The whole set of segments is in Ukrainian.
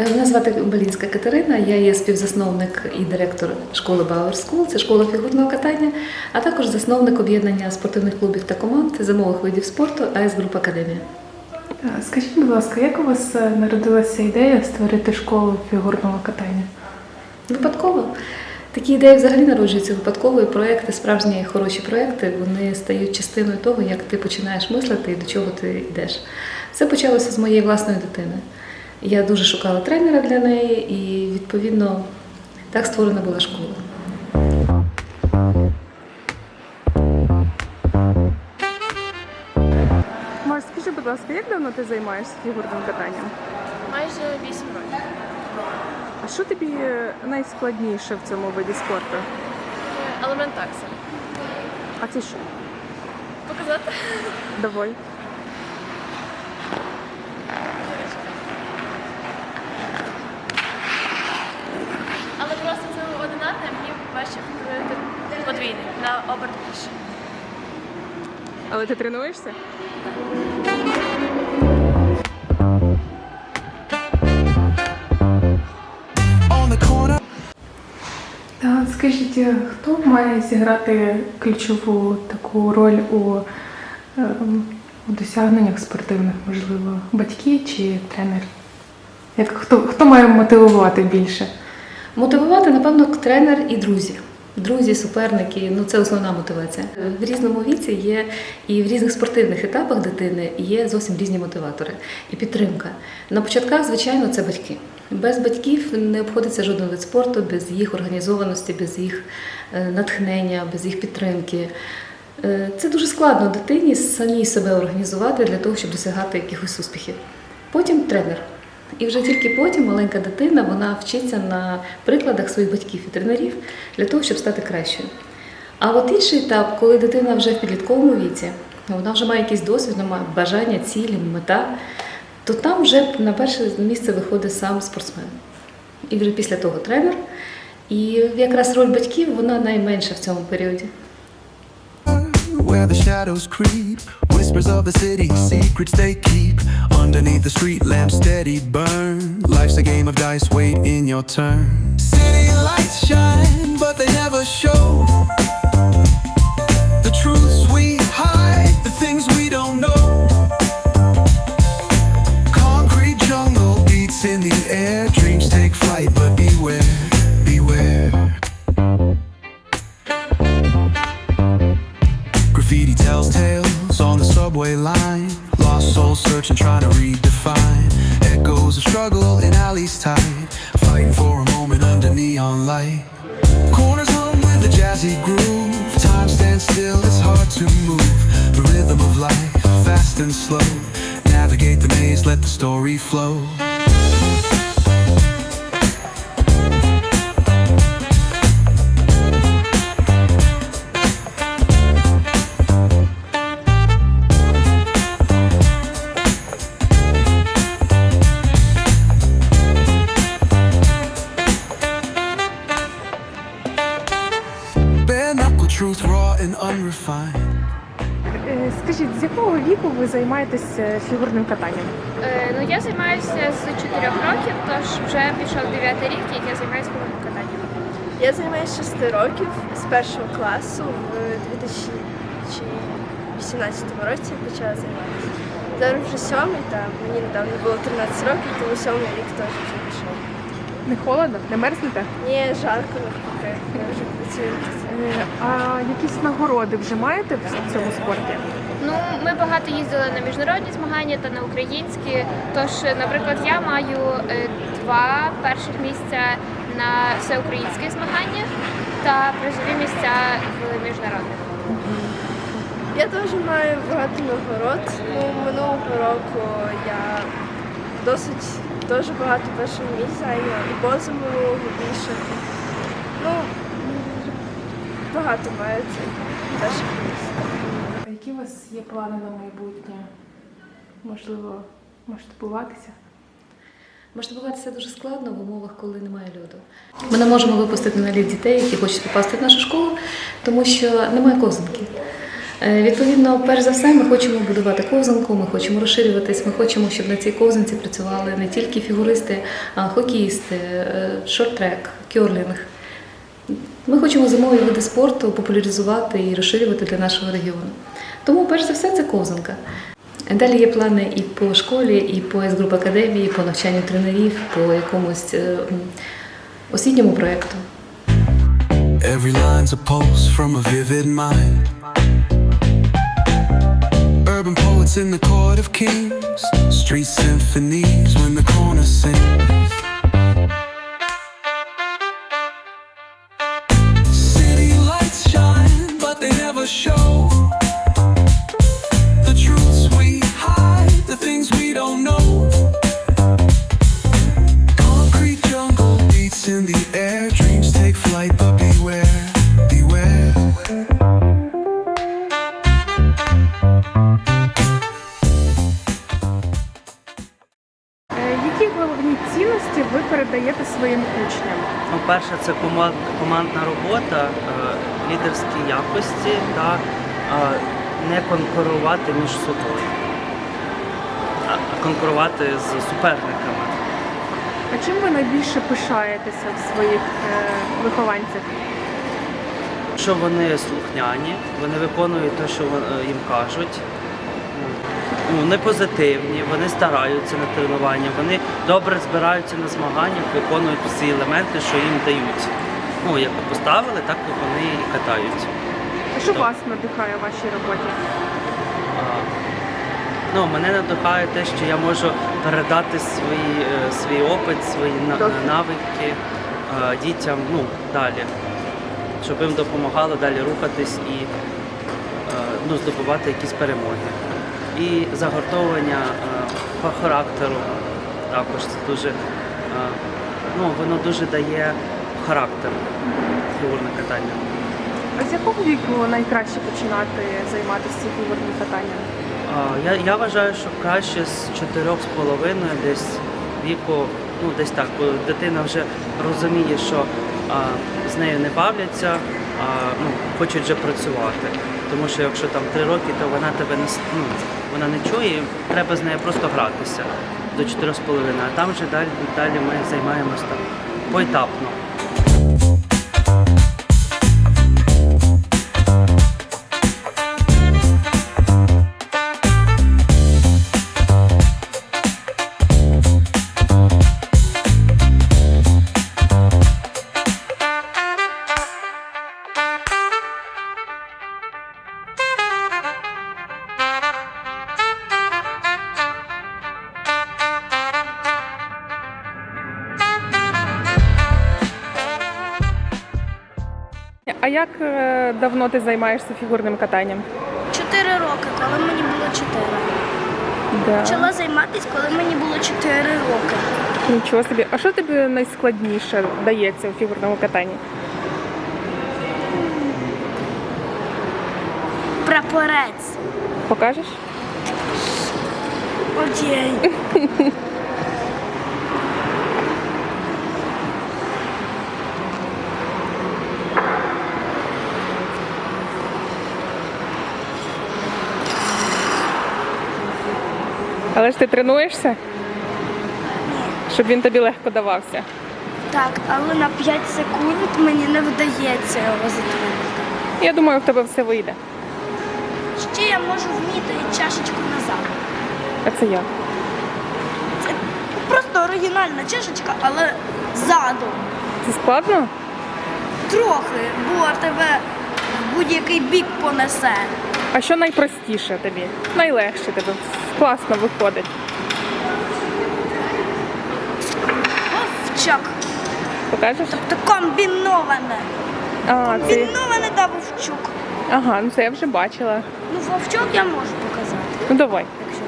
Е, Мене звати Балінська Катерина, я є співзасновник і директор школи Bauer School, це школа фігурного катання, а також засновник об'єднання спортивних клубів та команд зимових видів спорту АЕС Груп Академія. Е, Скажіть, будь ласка, як у вас е, народилася ідея створити школу фігурного катання? Випадково. Такі ідеї взагалі народжуються випадково, і проекти, справжні хороші проекти, вони стають частиною того, як ти починаєш мислити і до чого ти йдеш. Все почалося з моєї власної дитини. Я дуже шукала тренера для неї, і відповідно так створена була школа. Маш, скажи, будь ласка, як давно ти займаєшся фігурним катанням? Майже 8 років. А що тобі е, найскладніше в цьому виді спорту? Елемент такса. А це що? Показати? Давай. Але просто це одинарне, мені важче подвійний на оберт більше. Але ти тренуєшся? on. Та скажіть, е, хто має зіграти ключову таку роль у, ем, у досягненнях спортивних, можливо, батьки чи тренер? Як, хто, хто має мотивувати більше? Мотивувати, напевно, тренер і друзі. Друзі, суперники ну це основна мотивація. В різному віці є і в різних спортивних етапах дитини є зовсім різні мотиватори і підтримка. На початках, звичайно, це батьки. Без батьків не обходиться жоден вид спорту, без їх організованості, без їх е, натхнення, без їх підтримки. Е, Це дуже складно дитині самій себе організувати для того, щоб досягати якихось успіхів. Потім тренер. І вже тільки потім маленька дитина вона вчиться на прикладах своїх батьків і тренерів для того, щоб стати кращою. А от інший етап, коли дитина вже в підлітковому віці, вона вже має якийсь досвід, вона має бажання, цілі, мета, то там вже на перше місце виходить сам спортсмен. І вже після того тренер. І якраз роль батьків вона найменша в цьому періоді. Whispers of the city, secrets they keep. Underneath the street lamp, steady burn. Life's a game of dice, wait in your turn. City lights shine, but they never show. Corners hum with a jazzy groove. Time stands still, it's hard to move. The rhythm of life, fast and slow. Navigate the maze, let the story flow. Скажіть, з якого віку ви займаєтесь е, фігурним катанням? Е, Ну, я займаюся з 4 років, тож вже пішов 9 рік, як я займаюся фігурним катанням. Я займаюся 6 років з першого класу в 2018 році почала займатися. Зараз вже сьомий, та мені недавно було 13 років, тому сьомий рік теж вже пішов. Не холодно? Не мерзнете? Ні, жарко навпаки, я вже працюю. А якісь нагороди вже маєте в цьому спорті? Ну, ми багато їздили на міжнародні змагання та на українські. Тож, наприклад, я маю е, два перших місця на всеукраїнських змаганнях та призові місця в міжнародних. Я теж маю багато нагород. Ну, минулого року я досить дуже багато перших місць зайняла і поза минулого більше. Ну, багато маю цих перших. А які у вас є плани на майбутнє? Можливо, масштабуватися? Масштабуватися дуже складно в умовах, коли немає льоду. Ми не можемо випустити на лід дітей, які хочуть попасти в нашу школу, тому що немає ковзанки. Е, Відповідно, перш за все, ми хочемо будувати ковзанку, ми хочемо розширюватись, ми хочемо, щоб на цій ковзанці працювали не тільки фігуристи, а хокеїсти, е, шорт-трек, кьорлінг. Ми хочемо зимові види спорту популяризувати і розширювати для нашого регіону. Тому, перш за все, це ковзанка. Далі є плани і по школі, і по С-груп академії, і по навчанню тренерів, по якомусь е, освітньому проєкту. Every line's a pulse from a vivid mind. Urban poets in the court of kings, street symphonies when the corner sings. Своїм учням? Ну, перше, це командна робота, е, лідерські якості та е, не конкурувати між собою, а конкурувати з суперниками. А чим ви найбільше пишаєтеся в своїх е, вихованцях? Що вони слухняні, вони виконують те, що їм кажуть. Ну, не позитивні, вони стараються на тренування, вони добре збираються на змаганнях, виконують всі елементи, що їм дають. Ну, як поставили, так вони і катаються. А що вас надихає в вашій роботі? Ну, мене надихає те, що я можу передати свої, е, свій опит, свої на- навики дітям ну, далі, щоб їм допомагало далі рухатись і е, ну, здобувати якісь перемоги. І загортовування е, по характеру також це дуже, е, ну, воно дуже дає характер фігурне катання. А з якого віку найкраще починати займатися фігурним катанням? Я, я вважаю, що краще з 4,5 десь віку, ну десь так, бо дитина вже розуміє, що а, з нею не бавляться, а ну, хочуть вже працювати. Тому що якщо там три роки, то вона тебе не ну, вона не чує, треба з нею просто гратися до 4,5, а там вже далі, далі ми займаємося там поетапно. А як е, давно ти займаєшся фігурним катанням? Чотири роки, коли мені було чотири. Да. Почала займатися, коли мені було чотири роки. Нічого собі. А що тобі найскладніше дається у фігурному катанні? Прапорець. Покажеш? Окей. Але ж ти тренуєшся? Щоб він тобі легко давався. Так, але на 5 секунд мені не вдається його затримати. Я думаю, в тебе все вийде. Ще я можу вміти чашечку назад. А це як? Це просто оригінальна чашечка, але ззаду. Це складно? Трохи, бо тебе будь-який бік понесе. А що найпростіше тобі? Найлегше тобі. Класно виходить. Вовчок. Покажеш? Тобто комбіноване. А, це... Комбіноване да вовчук. Ага, ну це я вже бачила. Ну, вовчок я можу показати. Ну давай. Якщо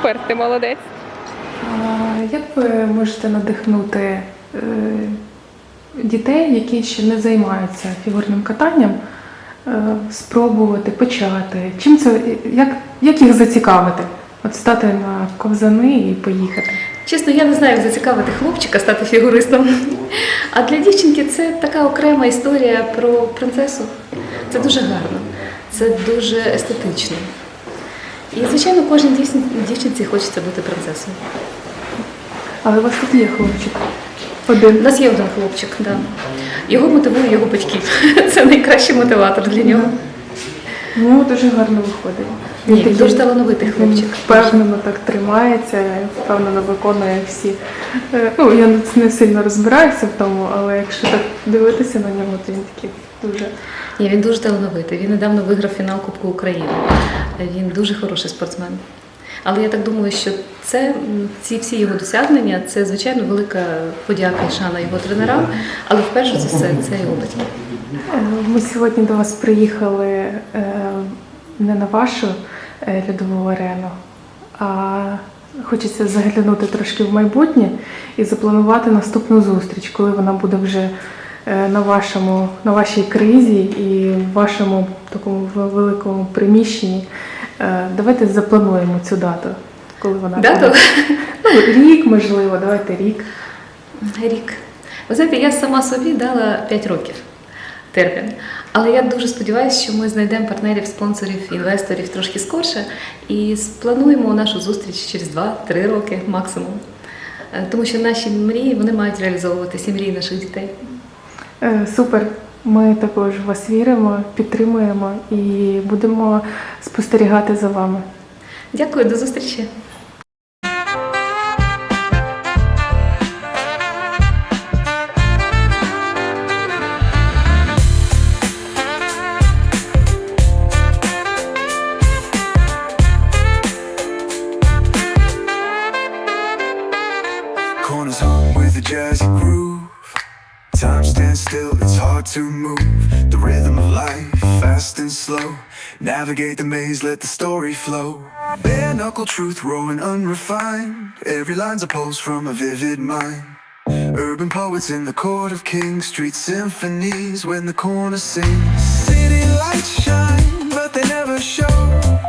Супер, ти молодець. Як ви можете надихнути е, дітей, які ще не займаються фігурним катанням, е, спробувати, почати? Чим це, як, як їх зацікавити? От стати на ковзани і поїхати. Чесно, я не знаю, як зацікавити хлопчика стати фігуристом. А для дівчинки це така окрема історія про принцесу. Це дуже гарно, це дуже естетично. І, звичайно, кожній дівчинці, дівчинці хочеться бути принцесою. Але у вас тут є хлопчик. У нас є один хлопчик, да. його мотивує його батьки. Це найкращий мотиватор для нього. Ну, дуже гарно виходить. Ні, такий- дуже талановитий хлопчик. впевнено так тримається, впевнено виконує всі. Е, Ну, я не сильно розбираюся в тому, але якщо так дивитися на нього, то він такий дуже. Ні, він дуже талановитий. Він недавно виграв фінал Кубку України. Він дуже хороший спортсмен. Але я так думаю, що це ці всі його досягнення це звичайно велика подяка і шана його тренерам, але вперше за все це його батьки. Ми сьогодні до вас приїхали е, не на вашу е, льодову арену, а хочеться заглянути трошки в майбутнє і запланувати наступну зустріч, коли вона буде вже на вашому, на вашій кризі і в вашому такому великому приміщенні. Е, Давайте заплануємо цю дату, коли вона Дату? Ну, рік, можливо, давайте рік. Рік. Ви знаєте, я сама собі дала 5 років термін. Але я дуже сподіваюся, що ми знайдемо партнерів, спонсорів, інвесторів трошки скорше і сплануємо нашу зустріч через 2-3 роки максимум. Е, Тому що наші мрії вони мають реалізовуватися, мрії наших дітей. Е, Супер. Ми також в вас віримо, підтримуємо і будемо спостерігати за вами. Дякую, до зустрічі. Navigate the maze, let the story flow. Bare knuckle truth, raw and unrefined. Every line's a pulse from a vivid mind. Urban poets in the court of kings, street symphonies when the corner sings. City lights shine, but they never show.